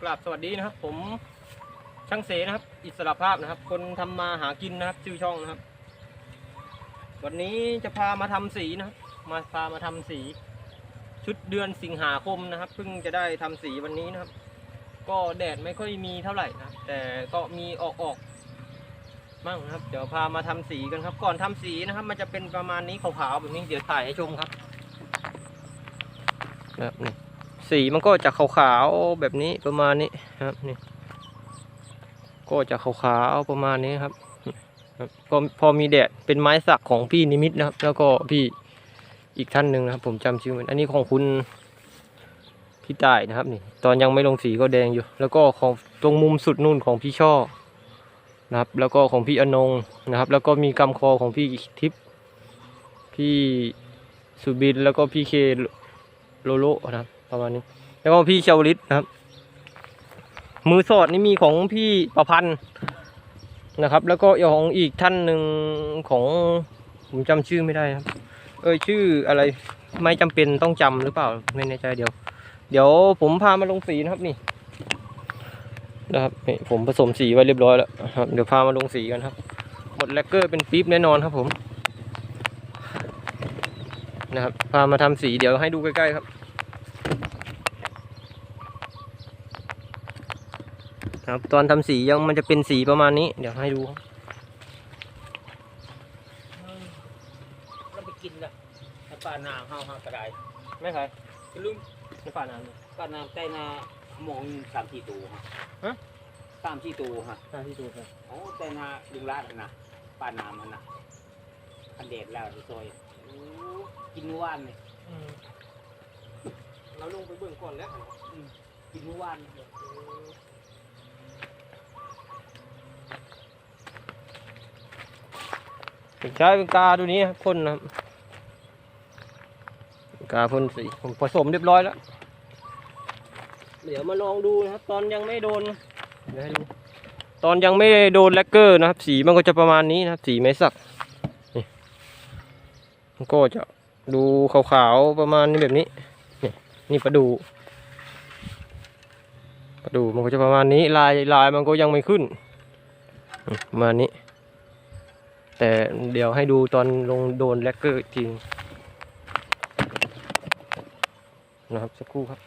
กราบสวัสดีนะครับ ผมช่างเสนะครับ อิสระภาพนะครับ คนทำมาหากินนะครับชื่อช่องนะครับ วันนี้จะพามาทำสีนะครับ มาพามาทำสี ชุดเดือนสิงหาคมนะครับเพิ่งจะได้ทำสีวันนี้นะครับ ก็แดดไม่ค่อยมีเท่าไหร่นะแต่ก็มีออกออกมั่งนะครับ เดี๋ยวพามาทำสีกันครับ ก่อนทำสีนะครับ มันจะเป็นประมาณนี้ขาวๆแบบนี้เดี๋ยวถ่ายให้ชมครับ ครับนี่ สีมันก็จะขาวๆแบบนี้ประมาณนี้ครับนี่ก็จะขาวๆประมาณนี้ครับก็พอมีแดดเป็นไม้สักของพี่นิมิตนะครับ แล้วก็พี่อีกท่านหนึ่งนะครับ ผมจำชื่อมันอันนี้ของคุณพี่ต่ายนะครับนี่ ตอนยังไม่ลงสีก็แดงอยู่ แล้วก็ของตรงมุมสุดนู่นของพี่ช่อนะครับ แล้วก็ของพี่อนงนะครับ แล้วก็มีกำคอของพี่ทิพย์พี่สุบินแล้วก็พี่เคโลโลนะครับ ประมาณนี้แล้วก็พี่เชาวลิตนะครับ มือสอดนี่มีของพี่ประพันธ์นะครับ แล้วก็ของอีกท่านหนึ่งของผมจำชื่อไม่ได้ครับ เออชื่ออะไร ไม่จำเป็นต้องจำหรือเปล่าไม่แน่ใจเดี๋ยว เดี๋ยวผมพามาลงสีนะครับนี่นะครับนี่ผมผสมสีไว้เรียบร้อยแล้วครับ เดี๋ยวพามาลงสีกันครับ หมดแลกเกอร์เป็นปี๊บแน่นอนครับผมนะครับพามาทำสีเดี๋ยวให้ดูใกล้ๆครับ ครับ ตอนทำสียังมันจะเป็นสีประมาณนี้ เดี๋ยวให้ดูครับเราไปกินละถ้าปลานาห้าวห้าวกระไดไม่ใครไปลุงไม่ฝ่าน้ำเลยปลานาใต้นาหมองสามที่ตัวฮะฮะสามที่ตัวฮะหน้าที่ดูครับโอ้ใต้นาลุงลาดนะปลานามันนะอันเด็ดแล้วที่ซอยโอ้กินเมื่อวานเลยเราลงไปเบื้องก่อนแล้วอืมกินเมื่อ วานใช้เป็นกาตัวนี้ครับพ่นนะครับกาพ่นสีผมผสมเรียบร้อยแล้ว เดี๋ยวมาลองดูนะครับ ตอนยังไม่โดนเดี๋ยวให้ดูตอนยังไม่โดนแลกเกอร์นะครับ สีมันก็จะประมาณนี้นะครับ สีไม้สักนี่มันก็จะดูขาวๆประมาณนี้แบบนี้ นี่นี่ประดูประดูมันก็จะประมาณนี้ ลายลายมันก็ยังไม่ขึ้นมประมาณนี้ แต่เดี๋ยวให้ดูตอนลงโดนแลกเกอร์จริงนะครับสักครู่ครับ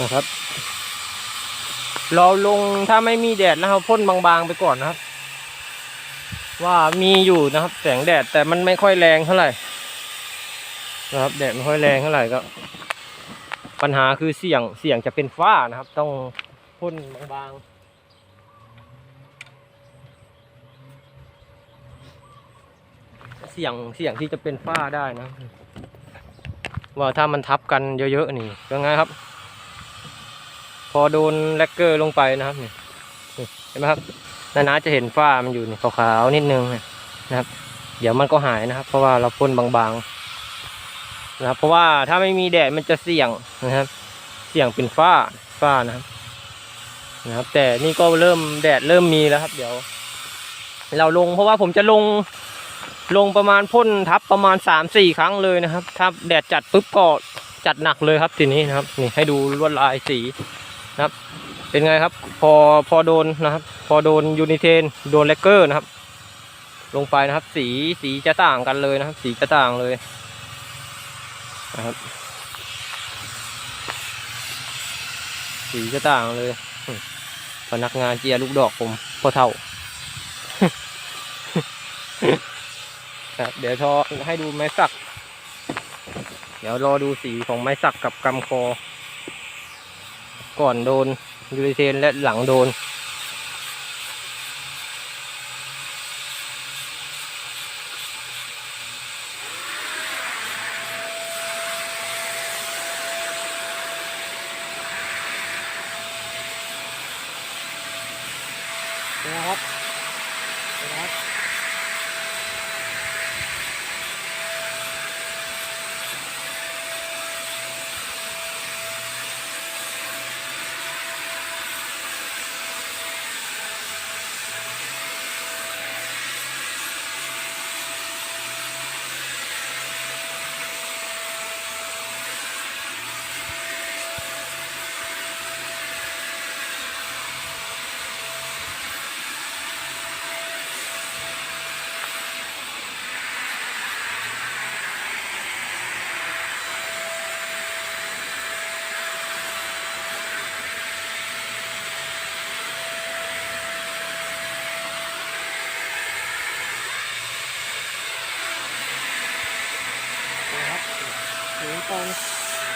นะครับ เราลงถ้าไม่มีแดดนะครับพ่นบางๆไปก่อนนะครับ ว่ามีอยู่นะครับ แสงแดดแต่มันไม่ค่อยแรงเท่าไหร่นะครับ แดดไม่ค่อยแรงเท่าไหร่ก็ ปัญหาคือเสี่ยงเสี่ยงจะเป็นฝ้านะครับ ต้องพ่นบางๆเสี่ยงเสี่ยงที่จะเป็นฝ้าได้นะ ว่าถ้ามันทับกันเยอะๆนี่ยังไงครับ พอโดนแลกเกอร์ลงไปนะครับนี่เห็นไหมครับนานาจะเห็นฝ้ามันอยู่นี่ขาวๆนิดนึงนะครับ เดี๋ยวมันก็หายนะครับ เพราะว่าเราพ่นบางๆนะครับ เพราะว่าถ้าไม่มีแดดมันจะเสี่ยงนะครับ เสี่ยงเป็นฝ้าฝ้านะครับนะครับ แต่นี่ก็เริ่มแดดเริ่มมีแล้วครับ เดี๋ยว เราลงเพราะว่าผมจะลงลงประมาณพ่นทับประมาณสามสี่ครั้งเลยนะครับ ถ้าแดดจัดปุ๊บก็จัดหนักเลยครับทีนี้นะครับ นี่ให้ดูลวดลายสี นะครับ เป็นไงครับ พอพอโดนนะครับ พอโดนยูนิเทนโดนเลกเกอร์นะครับ ลงไปนะครับ สีสีจะต่างกันเลยนะครับ สีจะต่างเลยนะครับ สีจะต่างเลยพนักงานเจียลูกดอกผมพอเท่าเดี๋ยวทอให้ดูไม้สัก เดี๋ยวรอดูสีของไม้สักกับกำคอ ก่อนโดนยูริเทนและหลังโดน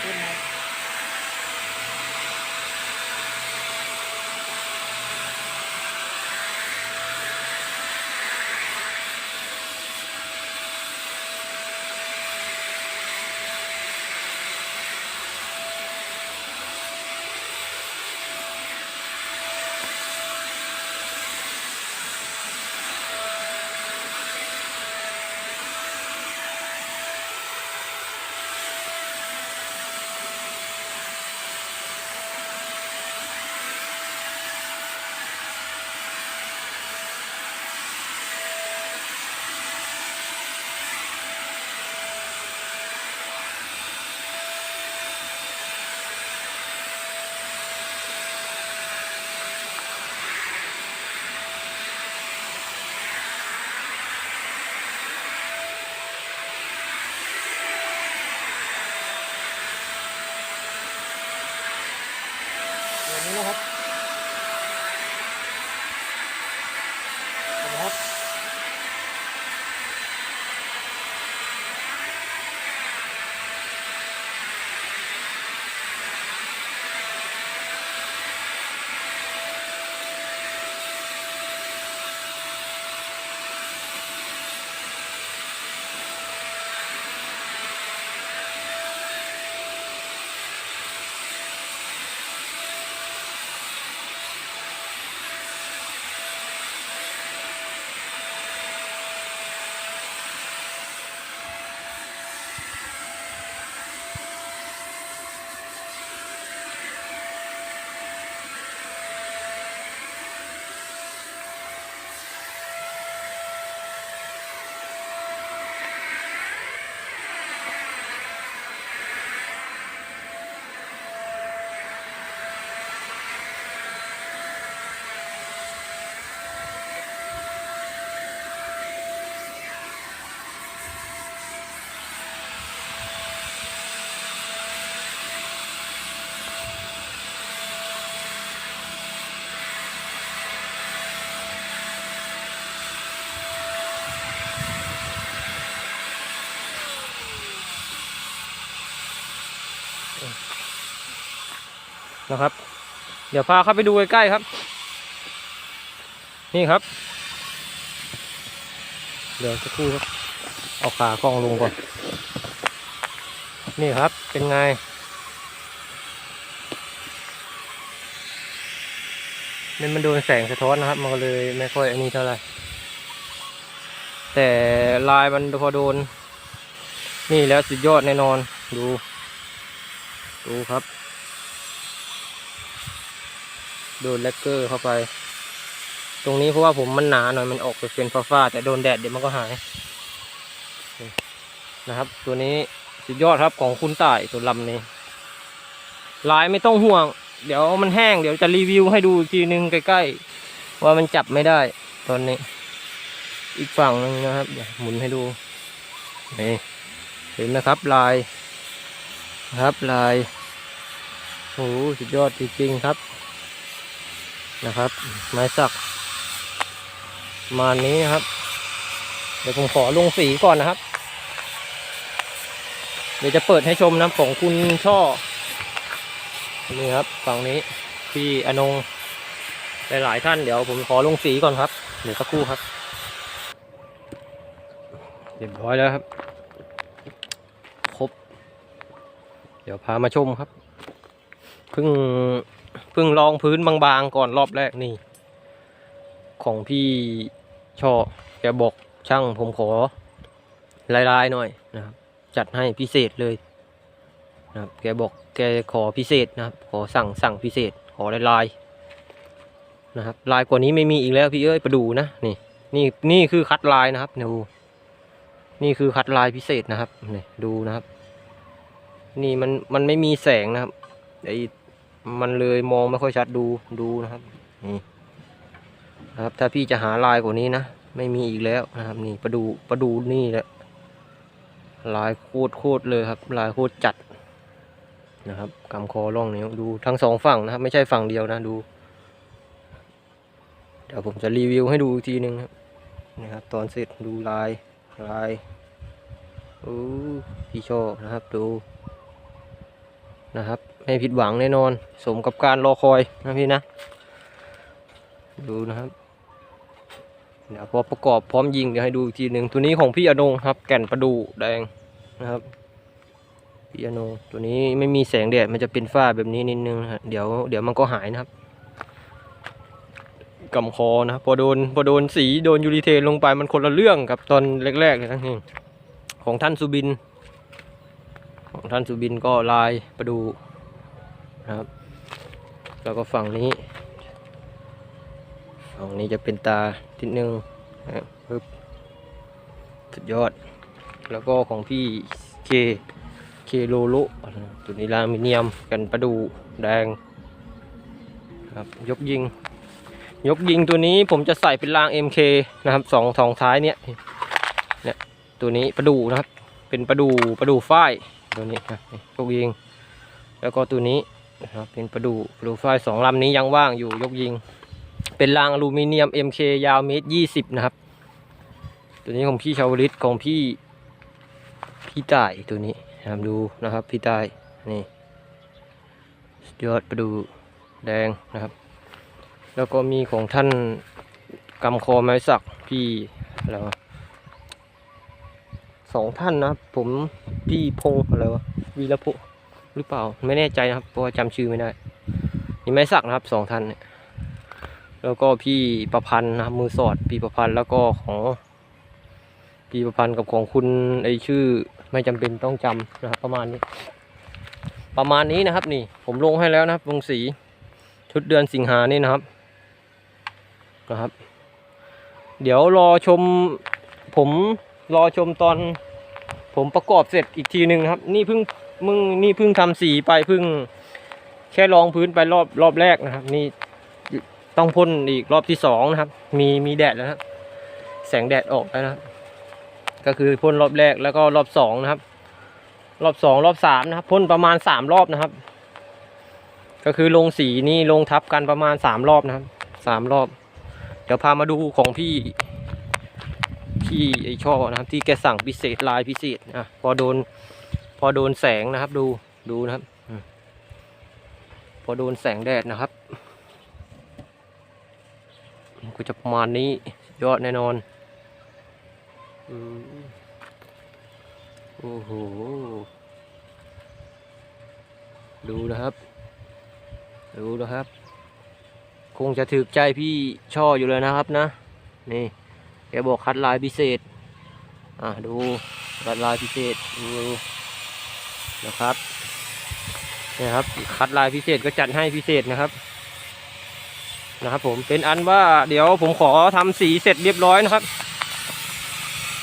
ขึ้น นะครับ เดี๋ยวพาเข้าไปดูใกล้ๆครับ นี่ครับ เดี๋ยวสักครู่ครับ เอาขากล้องลงก่อน นี่ครับเป็นไงนี่มันโดนแสงสะท้อนนะครับ มันก็เลยไม่ค่อยอันนี้เท่าไหร่แต่ลายมันพอโดน นี่แล้วสุดยอดแน่นอนดู ดูครับ โดนแลกเกอร์เข้าไป ตรงนี้เพราะว่าผมมันหนาหน่อยมันออกไปเป็นฟ้าๆแต่โดนแดดเดี๋ยวมันก็หาย นะครับ ตัวนี้สุดยอดครับของคุณต่ายตัวลำนี้ ลายไม่ต้องห่วง เดี๋ยวมันแห้งเดี๋ยวจะรีวิวให้ดูอีกทีนึงใกล้ๆ ว่ามันจับไม่ได้ ตอนนี้ อีกฝั่งหนึงนะครับหมุนให้ดูนี่เห็นไหมครับลาย ครับลายโอ้โหสุดยอดจริงๆครับนะครับ ไม้สักประมาณนี้นะครับ เดี๋ยวผมขอลงสีก่อนนะครับ เดี๋ยวจะเปิดให้ชมนะของคุณช่อนี่ครับฝั่งนี้พี่อนงหลายๆท่านเดี๋ยวผมขอลงสีก่อนครับ เดี๋ยวสักครู่ครับเรียบร้อยแล้วครับ ครบ เดี๋ยวพามาชมครับเพิ่งเพิ่งลองพื้นบางๆก่อนรอบแรกนี่ ของพี่ชอแกบอกช่างผมขอลายๆหน่อยนะครับจัดให้พิเศษเลยนะครับแกบอกแกขอพิเศษนะครับขอสั่งสั่งพิเศษขอลายลายๆนะครับลายกว่านี้ไม่มีอีกแล้วพี่เอ้ยไปดูนะนี่นี่นี่คือคัดลายนะครับดูนี่คือคัดลายพิเศษนะครับนี่ดูนะครับ นี่มันมันไม่มีแสงนะครับไอมันเลยมองไม่ค่อยชัดดูดูนะครับนี่นะครับ ถ้าพี่จะหาลายกว่านี้นะไม่มีอีกแล้วนะครับ นี่ประดูประดูนี่แหละลายโคตรโคตรเลยครับ ลายโคตรจัดนะครับกำคอร่องนิ้ดูทั้งสองฝั่งนะครับ ไม่ใช่ฝั่งเดียวนะดู เดี๋ยวผมจะรีวิวให้ดูอีกทีนึงครับนะครับ ตอนเสร็จดูลายลายโอ้พี่โชคนะครับดู นะครับ ไม่ผิดหวังแน่นอน สมกับการรอคอยนะพี่นะ ดูนะครับ เดี๋ยวพอประกอบพร้อมยิงเดี๋ยวให้ดูอีกทีหนึ่งตัวนี้ของพี่อนงครับ แก่นประดูแดงนะครับปียโนงตัวนี้ไม่มีแสงแดดมันจะเป็นฝ้าแบบนี้นิดนึงฮะเดี๋ยวเดี๋ยวมันก็หายนะครับกำคอนะครับพอโดนพอโดนสีโดนยูริเทนลงไปมันคนละเรื่องกับตอนแรกๆเลยนะนี่ของท่านสุบิน ของท่านสุบินก็ลายประดูนะครับ แล้วก็ฝั่งนี้ ฝั่งนี้จะเป็นตาทิศนึงนะครับปึ๊บสุดยอด แล้วก็ของพี่เคเคโลโลตัวนี้ลามิเนียมกันประดูแดงครับยกยิง ยกยิงตัวนี้ผมจะใส่เป็นราง MK นะครับสองสองท้ายเนี่ยเนี่ยตัวนี้ประดูนะครับ เป็นประดูประดูฝ้าย ตัวนี้นะนี่ยกยิง แล้วก็ตัวนี้นะครับเป็นประดูประดูฝ้ายสองลำนี้ยังว่างอยู่ยกยิง เป็นรางอลูมิเนียม MK ยาวเมตรยี่สิบนะครับ ตัวนี้ของพี่ชาวลิตของพี่พี่ต่ายตัวนี้นะครับดูนะครับพี่ต่ายนี่สยอดประดูแดงนะครับ แล้วก็มีของท่านกำคอไม้สักพี่อะไรวะ สองท่านนะครับ ผมพี่พงษ์อะไรวะวีระพงหรือเปล่า ไม่แน่ใจนะครับเพราะว่าจำชื่อไม่ได้นี่ไม้สักนะครับสองท่านเนี่ยแล้วก็พี่ประพันธ์นะครับมือสอดพี่ประพันธ์แล้วก็ของพี่ประพันธ์กับของคุณไอชื่อไม่จำเป็นต้องจำนะครับ ประมาณนี้ ประมาณนี้นะครับ นี่ ผมลงให้แล้วนะครับลงสีชุดเดือนสิงหานี่นะครับนะครับ เดี๋ยวรอชมผม รอชมตอนผมประกอบเสร็จอีกทีหนึ่งนะครับ นี่เพิ่งมึงนี่เพิ่งทำสีไปเพิ่ง แค่รองพื้นไปรอบรอบแรกนะครับ นี่ต้องพ่นอีกรอบที่สองนะครับ มีมีแดดแล้วนะแสงแดดออกแล้วนะครับ ก็คือพ่นรอบแรกแล้วก็รอบสองนะครับ รอบสองรอบสามนะครับพ่นประมาณสามรอบนะครับ ก็คือลงสีนี่ลงทับกันประมาณสามรอบนะครับสามรอบ เดี๋ยวพามาดูของพี่ พี่ไอช่อนะครับ ที่แกสั่งพิเศษลายพิเศษนะพอโดน พอโดนแสงนะครับ ดูดูนะครับพอโดนแสงแดดนะครับก็จะประมาณนี้ยอดแน่นอนโอ้โหดูนะครับ ดูนะครับ คงจะถึกใจพี่ช่ออยู่เลยนะครับนะ นี่ แกบอกคัดลายพิเศษ อะดูคัดลายพิเศษดูนะครับนี่ครับ คัดลายพิเศษก็จัดให้พิเศษนะครับ นะครับ ผมเป็นอันว่าเดี๋ยวผมขอทำสีเสร็จเรียบร้อยนะครับ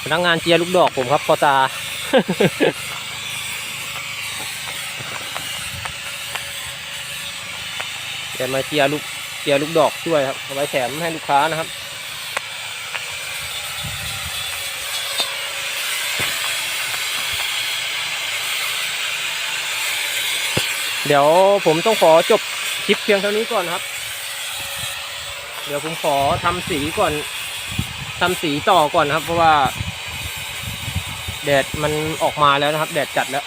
พนักงานเจียลูกดอกผมครับพอตาแกมาเจียลูกเจียลูกดอกช่วยครับเอาไว้แถมให้ลูกค้านะครับ เดี๋ยวผมต้องขอจบคลิปเพียงเท่านี้ก่อนครับ เดี๋ยวผมขอทำสีก่อนทำสีต่อก่อนครับ เพราะว่า แดดมันออกมาแล้วนะครับ แดดจัดแล้ว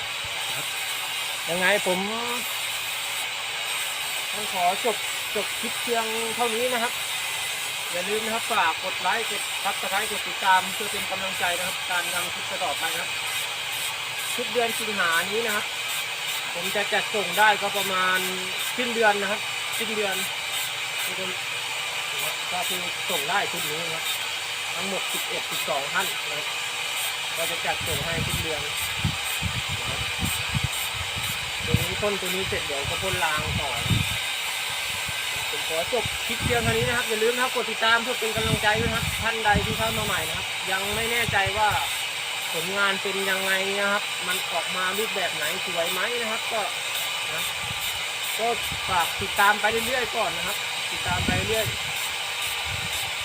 ยังไงผมต้องขอจบจบคลิปเพียงเท่านี้นะครับ อย่าลืมนะครับฝากกดไลค์กดซับสไครต์กดติดตามเพื่อเป็นกำลังใจนะครับ การทำคลิปต่อไปนะครับทุกเดือนสิงหานี้นะครับ ผมจะจัดส่งได้ก็ประมาณสิ้นเดือนนะครับสิ้นเดือนก็คือส่งได้ชุดนี้นะครับทั้งหมด 11 12ท่านนะครับก็จะจัดส่งให้สิ้นเดือนนะครับตัวนี้พ่นตัวนี้เสร็จเดี๋ยวก็พ่นรางต่อผมขอจบคลิปเพียงเท่านี้นะครับอย่าลืมนะครับกดติดตามเพื่อเป็นกำลังใจด้วยนะครับท่านใดที่เข้ามาใหม่นะครับ ยังไม่แน่ใจว่า ผลงานเป็นยังไงนะครับ มันออกมารูปแบบไหนสวยไหมนะครับ ก็นะก็ฝากติดตามไปเรื่อยๆก่อนนะครับ ติดตามไปเรื่อย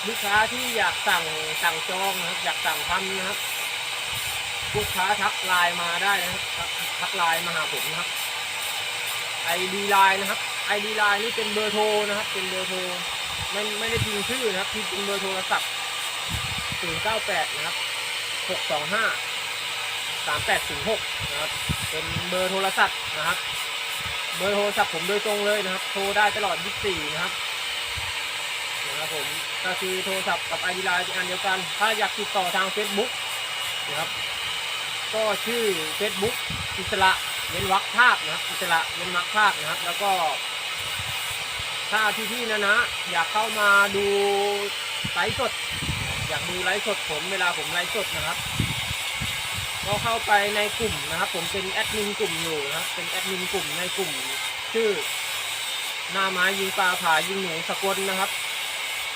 ลูกค้าที่อยากสั่งสั่งจองนะครับ อยากสั่งทำนะครับลูกค้าทักไลน์มาได้นะครับทักไลน์มาหาผมนะครับไอดีไลน์นะครับไอดีไลน์นี่เป็นเบอร์โทรนะครับ เป็นเบอร์โทรไม่ไม่ได้พิมพ์ชื่อนะครับพิมพ์เป็นเบอร์โทรศัพท์098 นะครับ หกสองห้าสามแปดศูนย์หกนะครับเป็นเบอร์โทรศัพท์นะครับ เบอร์โทรศัพท์ผมโดยตรงเลยนะครับ โทรได้ตลอด 24 นะครับนะครับผมก็คือโทรศัพท์กับไอดีไลน์เป็นอันเดียวกัน ถ้าอยากติดต่อทาง Facebook นะครับก็ชื่อ Facebook อิสระเว้นวรรคภาพนะครับ อิสระเว้นวรรคภาพนะครับ แล้วก็ ถ้าพี่ๆนะนะอยากเข้ามาดูไลฟ์สด อยากดูไลฟ์สดผมเวลาผมไลฟ์สดนะครับ ก็เข้าไปในกลุ่มนะครับ ผมเป็นแอดมินกลุ่มอยู่นะครับ เป็นแอดมินกลุ่มในกลุ่ม ชื่อหนาไม้ยิงปลาผายิงหนูสกลนะครับ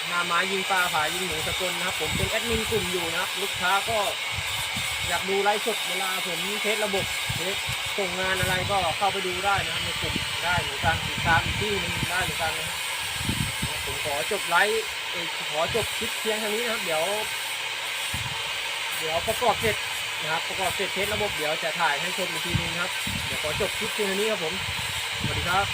หนาไม้ยิงปลาผายิงหนูสกลนะครับ ผมเป็นแอดมินกลุ่มอยู่นะครับ ลูกค้าก็อยากดูไลฟ์สดเวลาผมเทสระบบเทสส่งงานอะไรก็เข้าไปดูได้นะในกลุ่มได้หมือกันติดตามที่หนึงได้หมือกันนะครับผมขอจบไลฟ์ ขอจบคลิปเพียงเท่านี้นะครับ เดี๋ยว เดี๋ยวประกอบเสร็จนะครับ ประกอบเสร็จเทสระบบเดี๋ยวจะถ่ายให้ชมอีกทีนึงครับ เดี๋ยวขอจบคลิปเพียงเท่านี้ครับผม สวัสดีครับ